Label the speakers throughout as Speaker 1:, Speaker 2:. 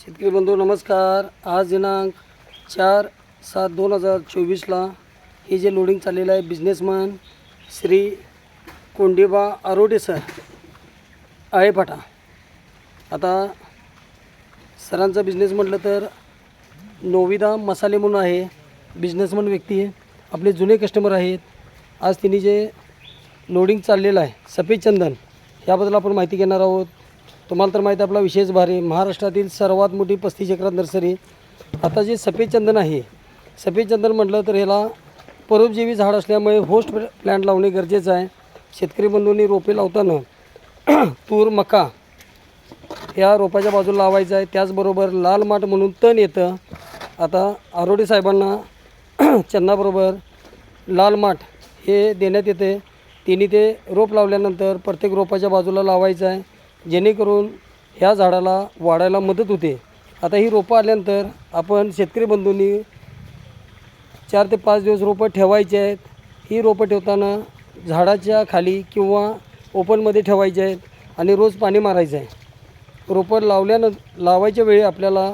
Speaker 1: शेतकरी बंधू नमस्कार. आज दिनांक चार सात दोन हजार चोवीसला हे जे लोडिंग चाललेलं आहे बिझनेसमॅन श्री कोंडिबा आरोडे सर आळेपाटा आता सरांचा बिझनेस म्हटलं तर नोविदा मसाले म्हणून आहे. बिझनेसमन व्यक्ती आहे. आपले जुने कस्टमर आहेत. आज तिने जे लोडिंग चाललेलं आहे सफेद चंदन याबद्दल आपण माहिती घेणार आहोत. तुम्हाला तर माहिती आपला विशेष भारी. महाराष्ट्रातील सर्वात मोठी पस्तीस एकरात नर्सरी. आता जे सफेद चंदन आहे सफेद चंदन म्हटलं तर ह्याला परोपजीवी झाड असल्यामुळे होस्ट प्लॅन्ट लावणे गरजेचं आहे. शेतकरी बंधूंनी रोपे लावताना तूर मका या रोपाच्या बाजूला लावायचं आहे. त्याचबरोबर लाल माठ म्हणून तण येतं. आता आरोडे साहेबांना चन्नाबरोबर लाल माठ हे देण्यात येते. तिने ते रोप लावल्यानंतर प्रत्येक रोपाच्या बाजूला लावायचं आहे. जेणेकरून ह्या झाडाला वाढायला मदत होते. आता ही रोपं आल्यानंतर आपण शेतकरी बंधूंनी चार ते पाच दिवस रोपं ठेवायची आहेत. ही रोपं ठेवताना झाडाच्या खाली किंवा ओपनमध्ये ठेवायची आहेत आणि रोज पाणी मारायचं आहे. रोपं लावल्यानं लावायच्या वेळी आपल्याला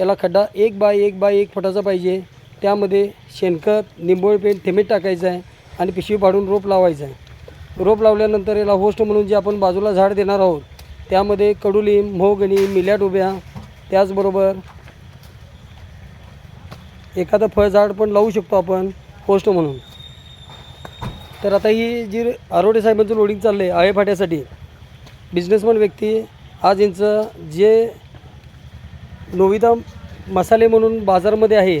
Speaker 1: याला खड्डा एक बाय एक बाय एक फुटाचा पाहिजे. त्यामध्ये शेणखत निंबोळी पेंट थेमेट टाकायचं आहे आणि पिशवी पाडून रोप लावायचं आहे. रोप लावल्यानंतर याला होस्ट म्हणून जे आपण बाजूला झाड देणार आहोत त्यामध्ये कडुलिंब मोहगणी मिल्या डोब्या त्याचबरोबर एखादं फळझाड पण लावू शकतो आपण पोस्ट म्हणून. तर आता ही जी आरोडे साहेबांचं लोडिंग चाललं आहे आळे फाट्यासाठी बिझनेसमॅन व्यक्ती आज यांचं जे नोविदा मसाले म्हणून बाजारमध्ये आहे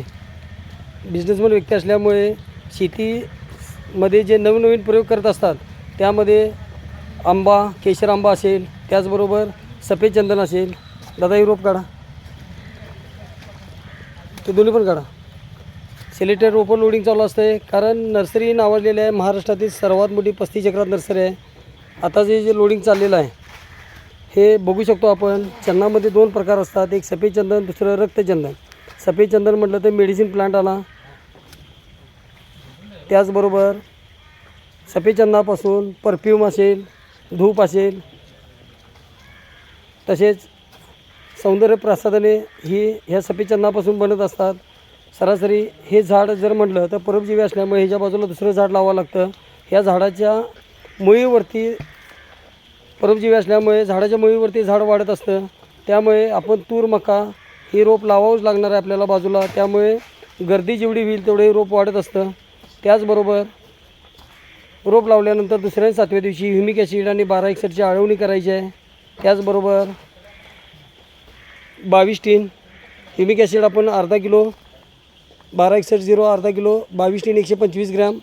Speaker 1: बिझनेसमॅन व्यक्ती असल्यामुळे शेतीमध्ये जे नवीन नवीन प्रयोग करत असतात त्यामध्ये आंबा केशर आंबा असेल त्याचबरोबर सफेद चंदन असेल दादा युरोप काढा. ते दोन्ही पण काढा. सिलेटेड ओपन लोडिंग चालू असते कारण नर्सरी नावाजलेली आहे महाराष्ट्रातील सर्वात मोठी पस्तीस चक्रात नर्सरी आहे. आता जे जे लोडिंग चाललेलं आहे हे बघू शकतो आपण चंदनामध्ये दोन प्रकार असतात एक सफेद चंदन दुसरं रक्तचंदन सफेद चंदन म्हटलं तर मेडिसिन प्लांट आला. त्याचबरोबर सफेद चंदनापासून परफ्यूम असेल धूप असेल तसेच सौंदर्य प्रसाधने ही ह्या सफेचंदापासून बनत असतात. सरासरी हे झाड जर म्हटलं तर परोपजीवी असल्यामुळे ह्याच्या बाजूला दुसरं झाड लावावं लागतं. ह्या झाडाच्या मुळीवरती परोपजीवी असल्यामुळे झाडाच्या मुळीवरती झाड वाढत असतं. त्यामुळे आपण तूर मका ही रोप लावावंच लागणार आहे आपल्याला बाजूला. त्यामुळे गर्दी जेवढी होईल तेवढे रोप वाढत असतं. त्याचबरोबर रोप लावल्यानंतर दुसऱ्या सातव्या दिवशी ह्युमिक ॲसिड आणि बारा एकसठची आळवणी करायची आहे. त्याचबरोबर बावीस टीन ह्युमिक ॲसिड आपण अर्धा किलो बारा एकसष्ट झिरो अर्धा किलो बावीस टीन एकशे पंचवीस ग्रॅम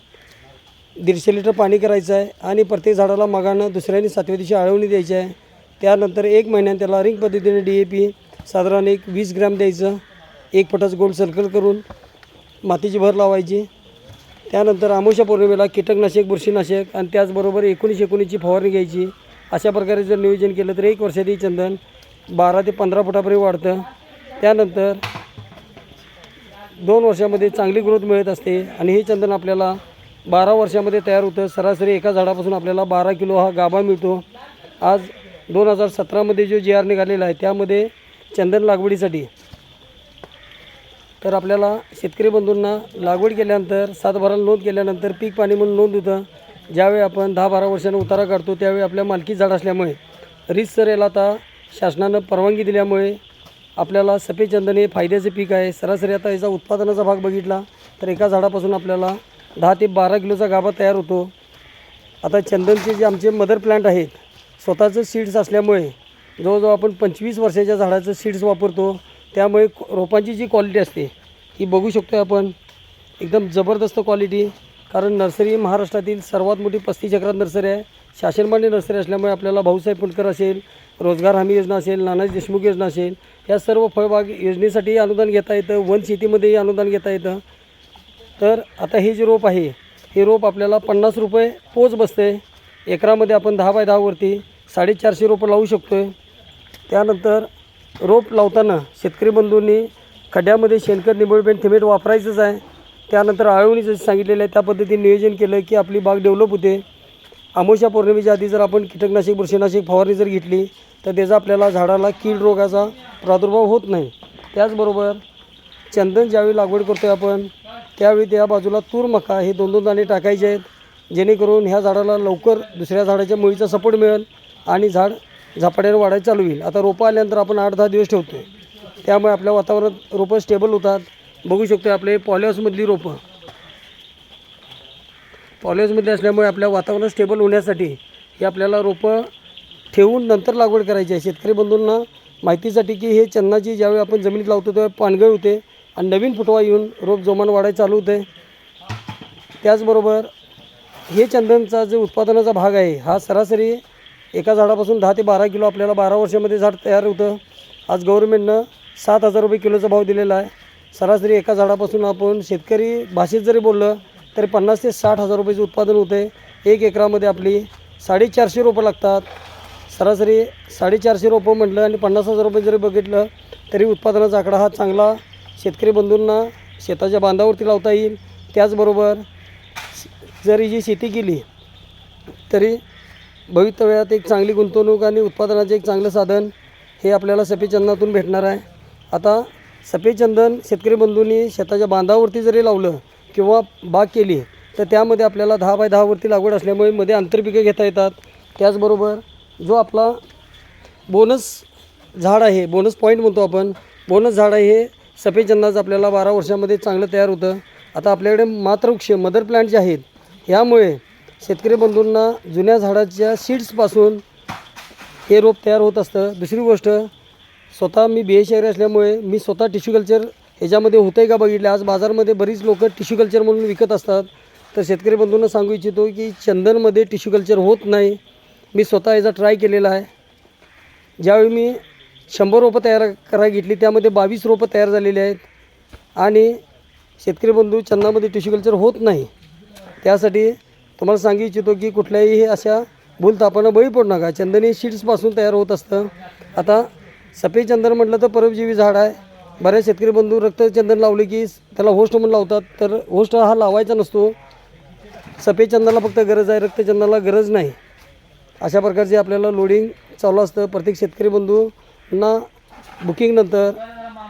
Speaker 1: दीडशे लिटर पाणी करायचं आहे आणि प्रत्येक झाडाला मागानं दुसऱ्याने सातव्या दिवशी आळवणी द्यायची आहे. त्यानंतर एक महिन्यात त्याला रिंग पद्धतीने डी ए पी साधारण एक वीस ग्रॅम द्यायचं. एक फुटाचं गोल सर्कल करून मातीची भर लावायची. त्यानंतर आमोशा पौर्णिमेला कीटकनाशक बुरशीनाशक आणि त्याचबरोबर एकोणीस एकोणीसची फवारणी घ्यायची. अशा प्रकारे जर नियोजन केलं तर एक वर्षातही चंदन बारा ते पंधरा फुटापर्यंत वाढतं. त्यानंतर दोन वर्षामध्ये चांगली ग्रोथ मिळत असते आणि हे चंदन आपल्याला बारा वर्षामध्ये तयार होतं. सरासरी एका झाडापासून आपल्याला बारा किलो हा गाभा मिळतो. आज दोन हजार सतरामध्ये जो जी आर निघालेला आहे त्यामध्ये चंदन लागवडीसाठी तर आपल्याला शेतकरी बंधूंना लागवड केल्यानंतर सातबाराला नोंद केल्यानंतर पीक पाणी म्हणून नोंद होतं. ज्यावेळी आपण दहा बारा वर्षानं उतारा काढतो त्यावेळी आपल्या मालकी झाड असल्यामुळे रीतसर याला आता शासनानं परवानगी दिल्यामुळे आपल्याला सफेद चंदन हे फायद्याचे पीक आहे. सरासरी आता याचा उत्पादनाचा भाग बघितला तर एका झाडापासून आपल्याला दहा ते बारा किलोचा गाभा तयार होतो. आता चंदनचे जे आमचे मदर प्लांट आहेत स्वतःचं सीड्स असल्यामुळे जवळजवळ आपण पंचवीस वर्षाच्या झाडाचं सीड्स वापरतो. त्यामुळे रोपांची जी क्वालिटी असते ही बघू शकतो आपण. एकदम जबरदस्त क्वालिटी कारण नर्सरी महाराष्ट्रातील सर्वात मोठी पस्तीस चक्रात नर्सरी आहे. शासनमान्य नर्सरी असल्यामुळे आपल्याला भाऊसाहेब फुंडकर असेल रोजगार हमी योजना असेल नानाजी देशमुख योजना असेल या सर्व फळबाग योजनेसाठीही अनुदान घेता येतं वन शेतीमध्येही अनुदान घेता येतं. तर आता हे जे रोप आहे हे रोप आपल्याला पन्नास रुपये पोच बसते एकरामध्ये आपण दहा बाय दहावरती साडेचारशे रोपं लावू शकतो आहे त्यानंतर रोप लावताना शेतकरी बंधूंनी खड्ड्यामध्ये शेणखत निंबळपेंट थिमेट वापरायचंच आहे. त्यानंतर आळवणी जसं सांगितलेलं आहे त्या पद्धतीने नियोजन केलं की आपली बाग डेव्हलप होते. आमोशा पौर्णिमेच्या आधी जर आपण कीटकनाशक बुरशीनाशक फवारणी जर घेतली तर त्याचा आपल्याला झाडाला कीड रोगाचा प्रादुर्भाव होत नाही. त्याचबरोबर चंदन ज्यावेळी लागवड करतो आहे आपण त्यावेळी त्या बाजूला तूर मका हे दोन दोन दाणे टाकायचे आहेत. जेणेकरून ह्या झाडाला लवकर दुसऱ्या झाडाच्या मुळीचा सपोर्ट मिळेल आणि झाड झपाट्याने वाढायला चालू होईल. आता रोपं आल्यानंतर आपण आठ दहा दिवस ठेवतो आहे त्यामुळे आपल्या वातावरणात रोपं स्टेबल होतात. बघू शकतो आपले पॉलिहाऊसमधली रोपं. पॉलिहाऊसमधली असल्यामुळे आपल्या वातावरण स्टेबल होण्यासाठी हे आपल्याला रोपं ठेवून नंतर लागवड करायची आहे. शेतकरी बंधूंना माहितीसाठी की हे चन्नाची ज्यावेळी आपण जमिनीत लावतो तेव्हा पानगळ होते आणि नवीन फुटवा येऊन रोप जोमान वाढायला चालू होते. त्याचबरोबर हे चंदनचा जो उत्पादनाचा भाग आहे हा सरासरी एका झाडापासून दहा ते बारा किलो आपल्याला बारा वर्षामध्ये झाड तयार होतं. आज गव्हर्नमेंटनं सात हजार रुपये किलोचा भाव दिलेला आहे. सरासरी एका झाडापासून आपण शेतकरी भाषेत जरी बोललं तरी पन्नास ते साठ हजार रुपयाचं उत्पादन होते एक एकरामध्ये आपली साडेचारशे रोपं लागतात. सरासरी साडेचारशे रोपं म्हटलं आणि पन्नास हजार रुपये जरी बघितलं तरी उत्पादनाचा आकडा हा चांगला शेतकरी बंधूंना शेताच्या बांधावरती लावता येईल. त्याचबरोबर जरी जी शेती केली तरी भवितव्यात एक चांगली गुंतवणूक आणि उत्पादनाचे एक चांगलं साधन हे आपल्याला सफेचंदातून भेटणार आहे. आता सफेचंदन शेतकरी बंधूंनी शेताच्या बांधावरती जरी लावलं किंवा बाग केली तर त्यामध्ये आपल्याला दहा बाय दहावरती लागवड असल्यामुळे मध्ये आंतरपिकं घेता येतात. त्याचबरोबर जो आपला बोनस झाड आहे बोनस पॉईंट म्हणतो आपण बोनस झाड आहे हे सफेचंदाचं आपल्याला बारा वर्षामध्ये चांगलं तयार होतं. आता आपल्याकडे मातृवृक्ष मदर प्लांट जे आहेत ह्यामुळे शेतकरी बंधूंना जुन्या झाडाच्या सीड्सपासून हे रोप तयार होत असतं. दुसरी गोष्ट स्वतः मी बी ए शहरी असल्यामुळे मी स्वतः टिश्यू कल्चर ह्याच्यामध्ये होतं आहे का बघितलं? आज बाजारमध्ये बरीच लोक टिश्यू कल्चर म्हणून विकत असतात. तर शेतकरी बंधूंना सांगू इच्छितो की चंदनमध्ये टिश्यू कल्चर होत नाही. मी स्वतः याचा ट्राय केलेला आहे. ज्यावेळी मी शंभर रोपं तयार करायला घेतली त्यामध्ये बावीस रोपं तयार झालेली आहेत. आणि शेतकरी बंधू चंदामध्ये टिश्यू कल्चर होत नाही. त्यासाठी तुम्हाला सांगू इच्छितो की कुठल्याही अशा भूलतापानं बळी पडू नका. चंदन हे सीड्सपासून तयार होत असतं. आता सफेद चंदन म्हटलं तर परजीवी झाड आहे. बऱ्याच शेतकरी बंधू रक्तचंदन लावले की त्याला होस्ट म्हणून लावतात. तर होस्ट हा लावायचा नसतो. सफेद चंदनाला फक्त गरज आहे. रक्तचंदनाला गरज नाही. अशा प्रकारचे आपल्याला लोडिंग चालू असतं. प्रत्येक शेतकरी बंधूंना बुकिंगनंतर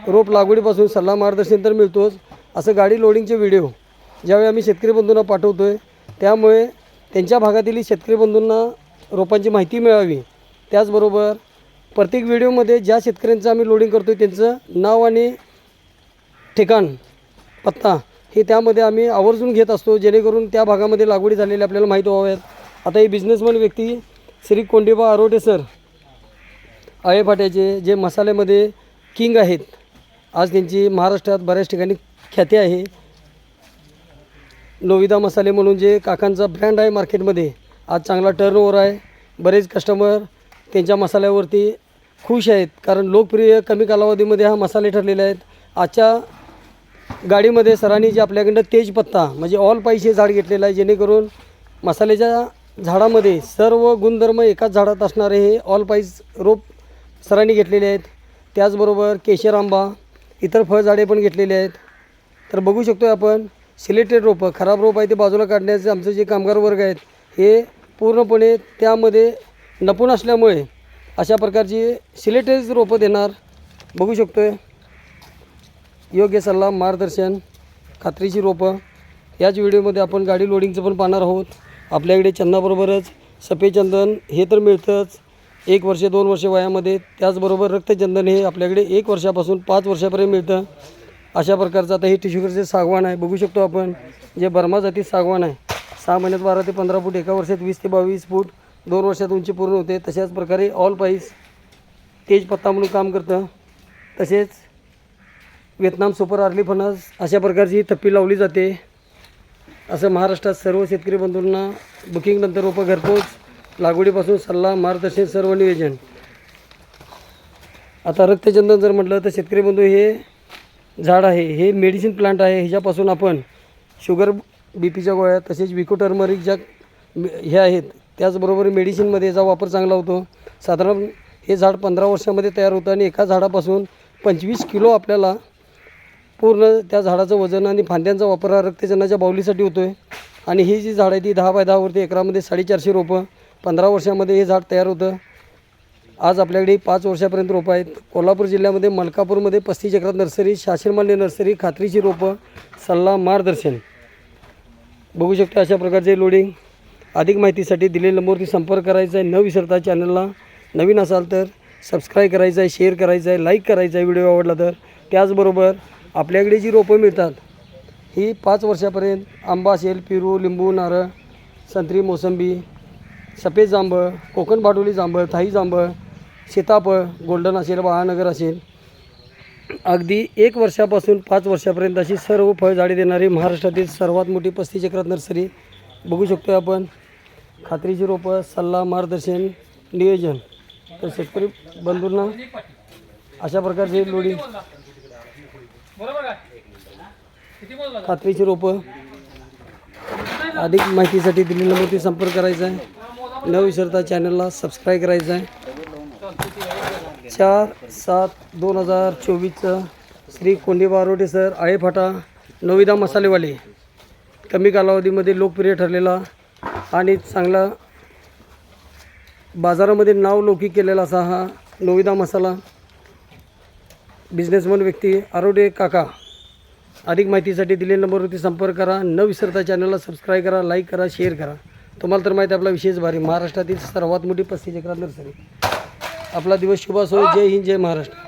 Speaker 1: रोप लागवडीपासून सल्ला मार्गदर्शन तर मिळतोच. असं गाडी लोडिंगचे व्हिडिओ ज्यावेळी आम्ही शेतकरी बंधूंना पाठवतो आहे त्यामुळे त्यांच्या भागातील शेतकरी बंधूंना रोपांची माहिती मिळावी. त्याचबरोबर प्रत्येक व्हिडिओमध्ये ज्या शेतकऱ्यांचं आम्ही लोडिंग करतो आहे त्यांचं नाव आणि ठिकाण पत्ता हे त्यामध्ये आम्ही आवर्जून घेत असतो जेणेकरून त्या भागामध्ये लागवडी झालेली आपल्याला माहीत व्हाव्यात आता हे बिझनेसमॅन व्यक्ती श्री कोंडिबा आरोटे सर आळेफाट्याचे जे मसाल्यामध्ये किंग आहेत. आज त्यांची महाराष्ट्रात बऱ्याच ठिकाणी ख्याती आहे. नोविदा मसाले म्हणून जे काकांचा ब्रँड आहे मार्केटमध्ये आज चांगला टर्नओव्हर आहे. बरेच कस्टमर त्यांच्या मसाल्यावरती खुश आहेत. कारण लोकप्रिय कमी कालावधीमध्ये हा मसाले ठरलेले आहेत. आजच्या गाडीमध्ये सरांनी जे आपल्याकडं तेजपत्ता म्हणजे ऑल पाईस हे झाड घेतलेलं आहे जेणेकरून मसाल्याच्या झाडामध्ये सर्व गुणधर्म एकाच झाडात असणारे हे ऑल पाईज रोप सरांनी घेतलेले आहेत. त्याचबरोबर केशर आंबा इतर फळझाडे पण घेतलेली आहेत. तर बघू शकतो आपण सिलेक्टेड रोपं खराब रोप आहे ते बाजूला काढण्याचे आमचे जे कामगार वर्ग आहेत हे पूर्णपणे त्यामध्ये नपून असल्यामुळे अशा प्रकारची सिलेक्टेड रोपं देणार. बघू शकतो आहे योग्य सल्ला मार्गदर्शन खात्रीची रोपं. याच व्हिडिओमध्ये आपण गाडी लोडिंगचं पण पाहणार आहोत. आपल्याकडे चंदनाबरोबरच सफेचंदन हे तर मिळतंच. एक वर्ष दोन वर्ष वयामध्ये त्याचबरोबर रक्तचंदन हे आपल्याकडे एक वर्षापासून पाच वर्षापर्यंत मिळतं. अशा प्रकारचं आता हे टिश्यूकरचे सागवान आहे. बघू शकतो आपण जे बर्मा जाती सागवान आहे. सहा महिन्यात बारा ते पंधरा फूट एका वर्षात वीस ते बावीस फूट दोन वर्षात उंची पूर्ण होते. तशाच प्रकारे ऑल पाईस तेजपत्ता म्हणून काम करतं. तसेच व्हिएतनाम सुपर आर्ली फणस अशा प्रकारची थप्पी लावली जाते. असं महाराष्ट्रात सर्व शेतकरी बंधूंना बुकिंगनंतर रोपं घरपोच लागवडीपासून सल्ला मार्गदर्शन सर्व नियोजन. आता रक्तचंदन जर म्हटलं तर शेतकरी बंधू हे झाड आहे हे मेडिसिन प्लांट आहे. ह्याच्यापासून आपण शुगर बी पीच्या गोळ्या तसेच विको टर्मरिक ज्या हे आहेत त्याचबरोबर मेडिसिनमध्ये याचा वापर चांगला होतो. साधारण हे झाड पंधरा वर्षामध्ये तयार होतं आणि एका झाडापासून पंचवीस किलो आपल्याला पूर्ण त्या झाडाचं वजन आणि फांद्यांचा वापर हा रक्तजनाच्या बावलीसाठी होतो आहे आणि ही जी झाड आहे ती दहा बाय दहावरती एकरामध्ये साडेचारशे रोपं पंधरा वर्षामध्ये हे झाड तयार होतं. आज आपल्याकडे पाच वर्षापर्यंत रोपं आहेत. कोल्हापूर जिल्ह्यामध्ये मलकापूरमध्ये पस्तीस एकरात नर्सरी शासनमान्य नर्सरी खात्रीची रोपं सल्ला मार्गदर्शन. बघू शकता अशा प्रकारचे लोडिंग अधिक माहितीसाठी दिलेल्या नंबरवरती संपर्क करायचा आहे. न विसरता चॅनलला नवीन असाल तर सबस्क्राईब करायचं आहे शेअर करायचं आहे लाईक करायचं आहे व्हिडिओ आवडला तर. त्याचबरोबर आपल्याकडे जी रोपं मिळतात ही पाच वर्षापर्यंत आंबा असेल पेरू लिंबू नारळ संत्री मोसंबी सफेद जांभळ कोकण भाडोली जांभळ थाई जांभळ सीताफळ गोल्डन असेल महानगर असेल. अगदी एक वर्षापासून पाच वर्षापर्यंत अशी सर्व फळझाडे देणारी महाराष्ट्रातील सर्वात मोठी पस्तीस एकरात नर्सरी बघू शकतो आपण. खात्रीची रोपं सल्ला मार्गदर्शन नियोजन. तर शेतकरी बंधूंना अशा प्रकारचे लोडी. खात्रीची रोपं. अधिक माहितीसाठी दिलेल्या नंबरवरती संपर्क करायचा आहे. न विसरता चॅनलला सबस्क्राईब करायचं आहे. चार सात दोन हजार चोवीसचं श्री कोंडे बारोटे सर आळेफाटा नविदा मसालेवाले. कमी कालावधीमध्ये लोकप्रिय ठरलेला आणि चांगला बाजारामध्ये नाव लौकिक केलेला असा हा नविदा मसाला. बिझनेसमन व्यक्ती आरोडे काका. अधिक माहितीसाठी दिलेल्या नंबरवरती संपर्क करा. न विसरता चॅनलला सबस्क्राईब करा लाईक करा शेअर करा. तुम्हाला तर माहिती आहे आपला विशेष भारी महाराष्ट्रातील सर्वात मोठी पस्तीस नर्सरी. आपला दिवस शुभ असो. जय हिंद जय महाराष्ट्र.